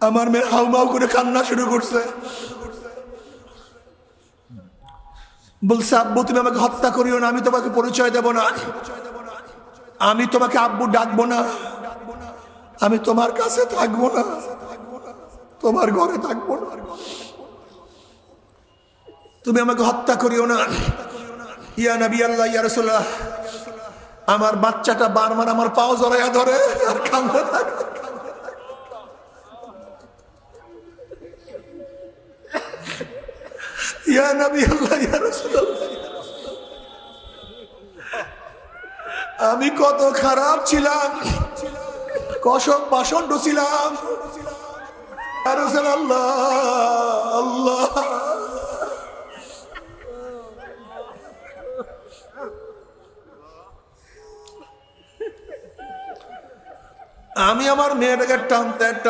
আমার মেয়ে হাউমাউ করে কান্না শুরু করছে। বলছে, আব্বু, তুমি আমাকে হত্যা করিও না, আমি তোমাকে পরিচয় দেব না। আমি তোমাকে আব্বু ডাকবো না। আমি তোমার কাছে থাকব না। তোমার ঘরে থাকব না। তুমি আমাকে হত্যা করিও না। ইয়া নবী আল্লাহ, ইয়া আমার বাচ্চাটা বারবার আমার পাও জড়াইয়া ধরে আর কান্দে ইয়া নবী আল্লাহ ইয়া রাসূলুল্লাহ আমি কত খারাপ ছিলাম কষক পাষণ্ড ছিলাম। রাসূলুল্লাহ আল্লাহ। আমি আমার মেয়েটাকে টানতে